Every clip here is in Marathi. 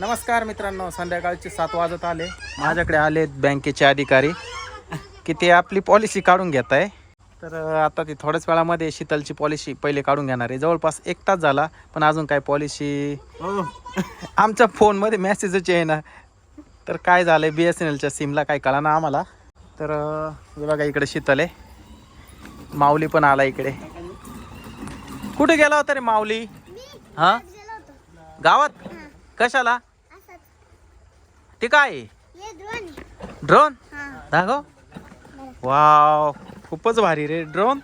नमस्कार मित्रांनो संध्याकाळचे सात वाजत आले. माझ्याकडे आले बँकेचे अधिकारी. की ते आपली पॉलिसी काढून घेत आहे तर आता ती थोड्याच वेळामध्ये शीतलची पॉलिसी पहिले काढून घेणार आहे. जवळपास एक तास झाला पण अजून काय पॉलिसी आमच्या फोनमध्ये मेसेजच आहे तर काय झालं आहे बी एस एन एलच्या सिमला काय कळा ना आम्हाला? तर हे बघा इकडे शीतल आहे. माऊली पण आला इकडे. कुठे गेला होता रे माऊली? हां? गावात? कशाला? ते काय? आहे? ड्रोन दाखव. वाव खूपच भारी रे ड्रोन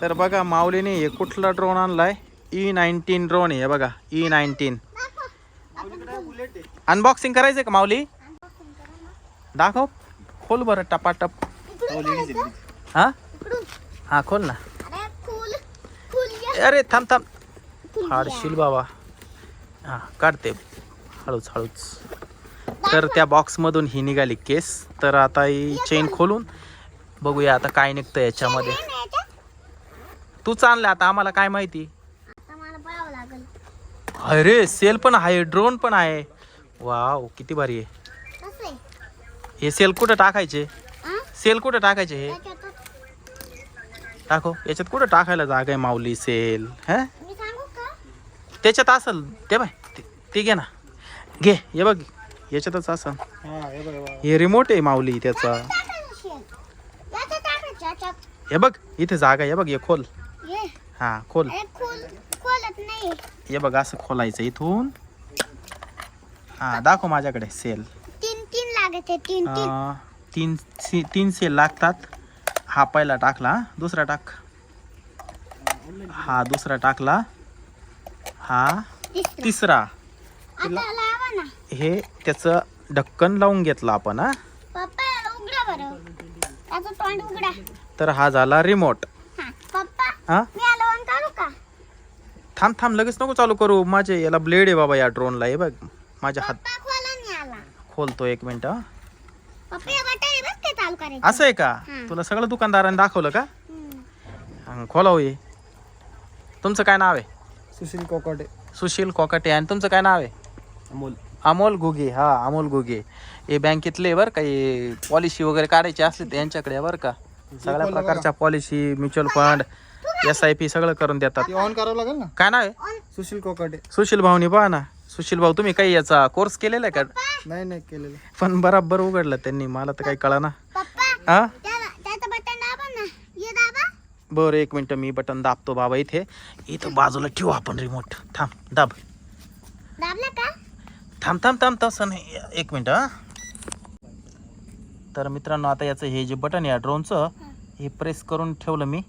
तर बघा माऊलीने हे कुठला ड्रोन आणलाय? ई नाईन्टीन ड्रोन आहे हे बघा ई नाईन्टीन अनबॉक्सिंग करायचंय का माऊली? दाखव. खोल बरं टपाटप. हा? हा खोल ना. अरे थांब थांब. हाडशील बाबा. हा काढते. हळूच हळूच. तर त्या बॉक्समधून ही निघाली केस. तर आता ही चेन खोलून बघूया आता काय निघतं याच्यामध्ये. तूच आणलं आता आम्हाला काय माहिती? अरे सेल पण आहे ड्रोन पण आहे. वाव किती भारी आहे. हे सेल कुठं टाकायचे? सेल कुठं टाकायचे हे? टाको याच्यात कुठं टाकायला जागा आहे माऊली सेल हा? त्याच्यात असल ते बाय ते- ते घे ना. घे हे बघ याच्यातच असल. हे रिमोट आहे माऊली त्याचा. हे बघ इथे जागा आहे हे बघ हे खोल. हा. खोल. हे बघ असं खोलायचं इथून. हा दाखव माझ्याकडे सेल तीन तीन लागत आहे तीन तीन. अं, तीन सी- तीन सेल लागतात. हा पहिला टाकला दुसरा टाक. हा दुसरा टाकला. हा? तिसरं. तिसरा. आता लावा ना. हे त्याचं ढक्कन लावून घेतलं आपण हा? पप्पा याला उघडा बरं. त्याचं तोंड उघडा. तर हा झाला रिमोट हा पप्पा हा? मी आलो ऑन काढू का? थांब थांब लगेच नको चालू करू. माझे याला ब्लेड आहे बाबा या ड्रोनला हे बघ. माझ्या हात पप्पा खोला नाही आला. खोलतो एक मिनिट हा. पप्पा या बटन बस ते चालू करायचं असं आहे का. तुला सगळं दुकानदारांनी दाखवलं का? हम्म. हं, खोलाव ये. तुमचं काय नाव आहे? सुशील कोकाटे. सुशील कोकाटे. आणि तुमचं काय नाव आहे? अमोल. अमोल घुगे. हा अमोल घुगे. हे बँकेतले बरं का हे पॉलिसी वगैरे काढायची असली तर यांच्याकडे आहे बरं का? सगळ्या प्रकारच्या policy mutual fund S I P सगळं करून देतात. ते ऑन करावं लागेल ना? काय नाव आहे? सुशील कोकाटे. सुशील भाऊनी पहा ना. सुशील भाऊ तुम्ही काही याचा कोर्स केलेला आहे का? नाही नाही केलेलं. पण बराबर उघडलं त्यांनी. मला तर काही कळा ना पप्पा हा त्याला त्याचं बटन दाबा ना ये दाबा बरं एक मिनटं मी बटन दाबतो बाबा इथे. इथं बाजूला ठेवू आपण रिमोट थांब दाब. थांब थांब थांब तसं नाही. एक मिनटं हा. तर मित्रांनो आता याचं हे जे बटन आहे ड्रोनचं हे प्रेस करून ठेवलं मी.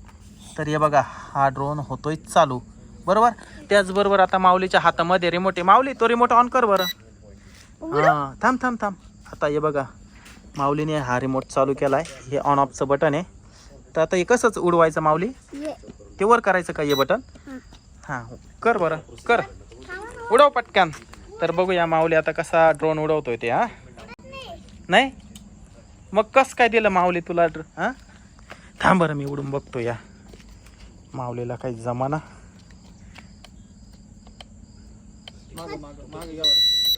तर हे बघा हा ड्रोन होतोय चालू. बरोबर? त्याचबरोबर आता माऊलीच्या हातामध्ये रिमोट आहे. माऊली तो रिमोट ऑन कर बरं. हां थांब थांब थांब. आता हे बघा माऊलीने हा रिमोट चालू केला आहे हे ऑन ऑफचं बटन आहे. तर आता हे कसंच उडवायचं माऊली? ये. ते वर करायचं का हे बटन? हं. हां कर बरं कर. उडव पटकन. तर बघूया माऊली आता कसा ड्रोन उडवतोय ते हा? नाही? मग कस काय दिलं माऊली तुला ड्र हां? थांब बरं मी उडून बघतो या. माऊलीला काही जमाना.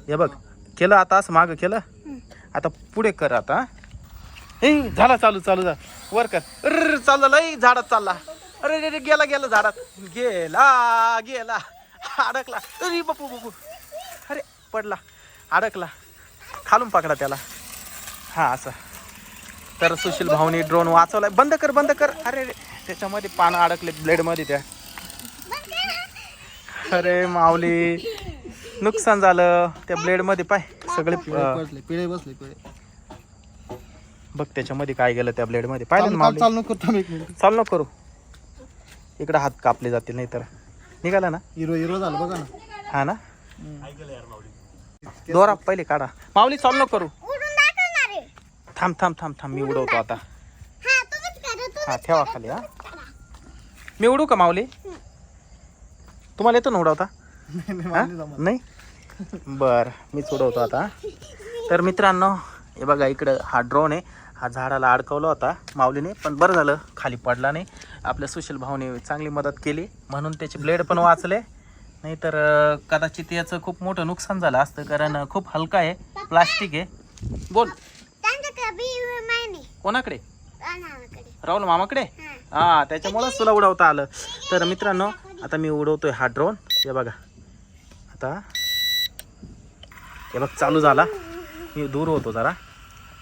हे बघ केलं आता असं मागं केलं? आता पुढे कर आता हे झाला चालू चालू जा वर कर. अरे चालला लई झाडात चालला. अरे रे रे, गेला गेला झाडात. गेला गेला. अडकला. अरे बापू बापू. अरे पडला. अडकला. खालून पकडा त्याला. हा असं. तर सुशील भाऊनी ड्रोन वाचवलाय. बंद कर बंद कर. अरे रे त्याच्यामध्ये पानं अडकले ब्लेडमध्ये त्या. अरे माऊली. नुकसान झालं. त्या ब्लेडमध्ये पाय. सगळे पिळे बसले पिळे. बघ त्याच्यामध्ये काय गेलं त्या ब्लेडमध्ये पाहिलं ना चाल नको थांब एक मिनिट. चाल नको करू. इकडं हात कापले जातील नाही तर निघाला ना? हिरो हिरो झालं बघा ना. हा ना? दोरा पहिले काढा. माऊली चाल नको करू. उडून दाखवणार आहे. थांब थांब थांब थांब मी उडवतो आता. हा तुम्हीच करा तू हा ठेवा खाली हा. मी उडू का माऊली? तुम्हाला येतो ना उडवता? नाही, हा? बर मीच उडवतो आता. तर मित्रांनो हे बघा इकडं हा ड्रोन आहे. हा झाडाला अडकवला होता माऊलीने पण बरं झालं खाली पडला नाही. आपल्या सुशील भाऊने चांगली मदत केली म्हणून त्याचे ब्लेड पण वाचले. नाहीतर कदाचित याचं खूप मोठं नुकसान झालं असतं कारण खूप हलका आहे प्लास्टिक आहे. बोल. कोणाकडे? राहुल मामाकडे? हा हा त्याच्यामुळंच तुला उडवता आलं. तर मित्रांनो आता मी उडवतोय हा ड्रोन हे बघा. आता हे बघ चालू झाला. मी दूर होतो जरा.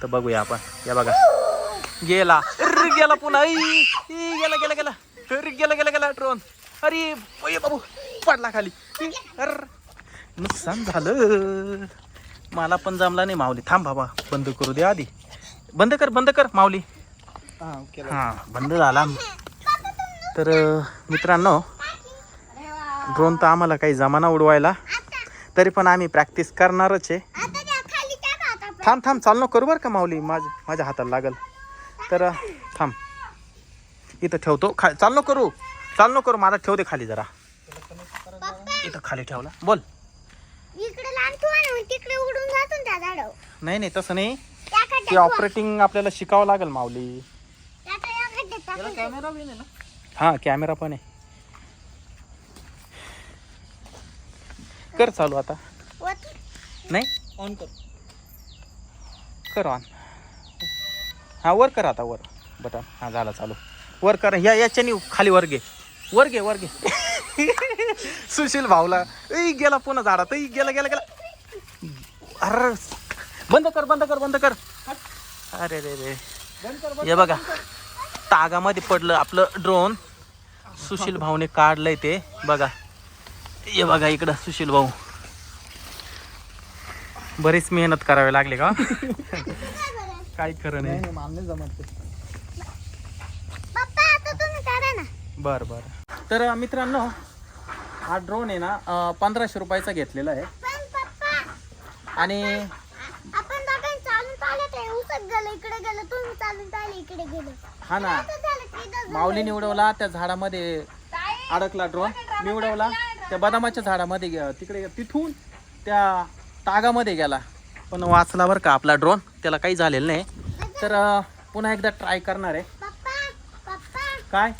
तर बघूया आपण. हे बघा. गेला. अरे गेला पुन्हा. गेला गेला गेला. अरे गेला गेला गेला ड्रोन अरे बाबू. पडला खाली. अर नुकसान झालं. मला पण जमला नाही माऊली. थांब बाबा. बंद करू दे आधी. बंद कर बंद कर माऊली. हा हा बंद झाला. तर मित्रांनो ड्रोन तर आम्हाला काही जमाना उडवायला. तरी पण आम्ही प्रॅक्टिस करणारच आहे आता त्या खाली टाका आता पण. थांब थांब चाल नको करू बरं का माऊली? माझ माझ्या हाताला लागल. तर थांब. इथं ठेवतो. खा चाल नको करू. चाल नको करू. मला ठेव दे खाली जरा. इथं खाली ठेवला. बोल. नाही नाही तसं नाही. ते. ऑपरेटिंग आपल्याला शिकावं लागेल माऊली. हा कॅमेरा पण आहे. कर चालू आता. नाही? ऑन कर. कर ऑन हा वर कर आता वर. बटन. हा झाला चालू. वर कर. या याच्यानी खाली वर घे. वर घे वर घे. सुशील भाऊला ई गेला पुन्हा झाडात. ई गेला गेला गेला. अरे बंद कर बंद कर बंद कर. अरे रे रे. हे बघा. तागामध्ये पडलं आपलं ड्रोन सुशील भाऊने काढलंय ते. बघा. हे बघा इकडं सुशील भाऊ. बरीच मेहनत करावी लागली का? काही खरं नाही. जमत ते. पप्पा आता तुम्ही करा ना. बर बर. तर मित्रांनो हा ड्रोन आहे ना पंधराशे रुपयाचा घेतलेला आहे. आणि आपण दोघांनी चालून चालत आहे उसत गेलं इकडे गेलं तुम्ही चालून चालले इकडे गेलो. हा ना. माऊलीने उडवला त्या झाडामध्ये अडकला ड्रोन मी उडवला. त्या बदामाच्या झाडामध्ये गे- तिकडे तिथून त्या तागामध्ये गेला. पण वाचला बरं का आपला ड्रोन त्याला काही झालेलं नाही. तर पुन्हा एकदा ट्राय करणार आहे. काय?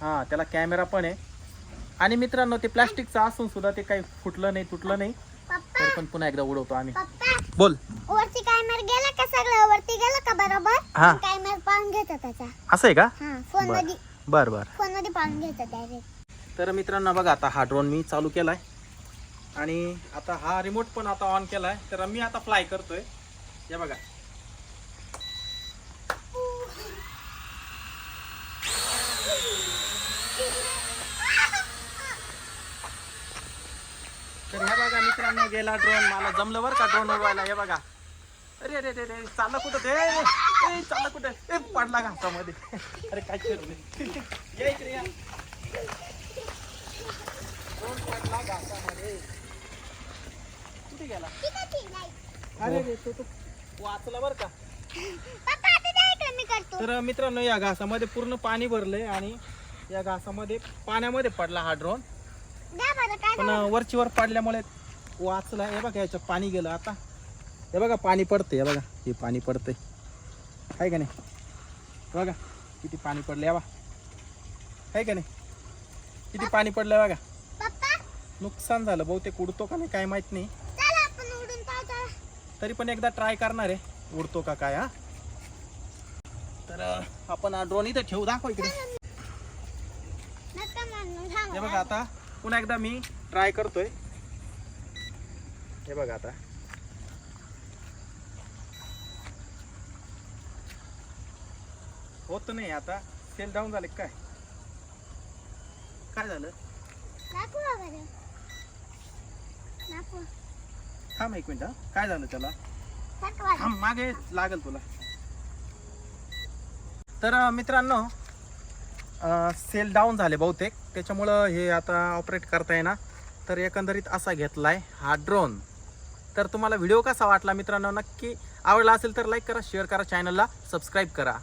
हां त्याला कॅमेरा पण आहे. आणि मित्रांनो ते प्लॅस्टिकचं असून सुद्धा ते काही फुटलं नाही तुटलं नाही. तरी पण पुन्हा एकदा उडवतो आम्ही. बोल. वरती गेला का सगळं? वरती गेला का बरोबर? हा. कॅमेरा पाहून घेतो त्याचा. असं आहे का? हा फोन बरमध्ये बर बर. फोनमध्ये पाहून घेतो डायरेक्ट तर मित्रांनो बघा आता हा ड्रोन मी चालू केलाय. आणि आता हा रिमोट पण आता ऑन केला आहे तर मी आता फ्लाय करतोय. हे बघा. तर हे बघा मित्रांनो गेला ड्रोन मला जमलं बरं का ड्रोन उडवायला. हे बघा. अरे अरे अरे चाललं कुठं? ते चाललं कुठं? ए पडला का हातामध्ये अरे काय करू नये. या इकडे या. ड्रोन पडला घासामध्ये. कुठे गेला? अरे रे तो तो वाचला बरं का? तर मित्रांनो या घासामध्ये पूर्ण पाणी भरलंय आणि या घासामध्ये पाण्यामध्ये पडला हा ड्रोन द्या बरं काय पण वरची वर पडल्यामुळे वाचला. हे बघा याच्यात पाणी गेलं आता. हे बघा पाणी पडतंय हे बघा. हे पाणी पडतंय. आहे का नाही? हे बघा किती पाणी पडलं बा आहे का नाही? किती पाणी पडलं बघा. पप्पा? नुकसान झालं बहुतेक उडतो का नाही काय माहीत नाही चला आपण उडून पाहतो तरी पण एकदा ट्राय करणार आहे. उडतो का काय हा? तर आपण ड्रोन इथे ठेवू दाखव इकडे. हे बघा आता पुन्हा एकदा मी ट्राय करतोय. हे बघा आता. होत नाही आता. सेल डाऊन झाले काय? काय झालं? थांब एक मिनिट. काय झालं त्याला? थांब मागे लागल तुला. तर मित्रांनो सेल डाऊन झाले बहुतेक. त्याच्यामुळं हे आता ऑपरेट करता येणार तर एकंदरीत असा घेतलाय हा ड्रोन तर तुम्हाला व्हिडिओ कसा वाटला मित्रांनो? नक्की आवडला असेल तर लाईक करा शेअर करा चॅनलला सबस्क्राईब करा.